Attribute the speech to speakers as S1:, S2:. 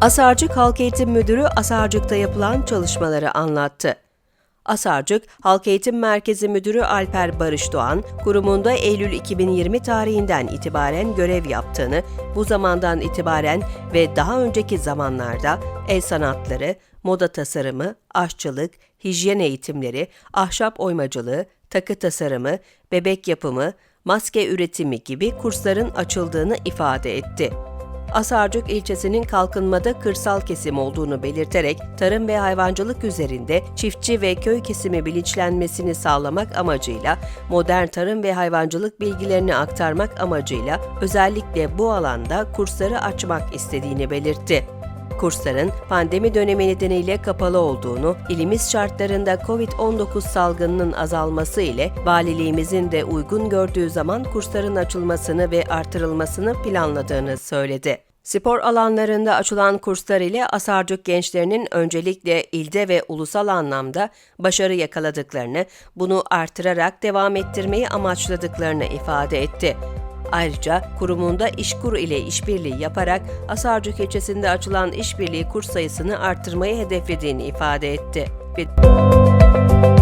S1: Asarcık Halk Eğitim Müdürü Asarcık'ta yapılan çalışmaları anlattı. Asarcık Halk Eğitim Merkezi Müdürü Alper Barış Doğan, kurumunda Eylül 2020 tarihinden itibaren görev yaptığını, bu zamandan itibaren ve daha önceki zamanlarda el sanatları, moda tasarımı, aşçılık, hijyen eğitimleri, ahşap oymacılığı, takı tasarımı, bebek yapımı, maske üretimi gibi kursların açıldığını ifade etti. Asarcık ilçesinin kalkınmada kırsal kesim olduğunu belirterek tarım ve hayvancılık üzerinde çiftçi ve köy kesimi bilinçlenmesini sağlamak amacıyla modern tarım ve hayvancılık bilgilerini aktarmak amacıyla özellikle bu alanda kursları açmak istediğini belirtti. Kursların pandemi dönemi nedeniyle kapalı olduğunu, ilimiz şartlarında COVID-19 salgınının azalması ile valiliğimizin de uygun gördüğü zaman kursların açılmasını ve artırılmasını planladığını söyledi. Spor alanlarında açılan kurslar ile Asarcık gençlerinin öncelikle ilde ve ulusal anlamda başarı yakaladıklarını, bunu artırarak devam ettirmeyi amaçladıklarını ifade etti. Ayrıca kurumunda İşkur ile işbirliği yaparak Asarcık ilçesinde açılan işbirliği kurs sayısını arttırmayı hedeflediğini ifade etti. Ve-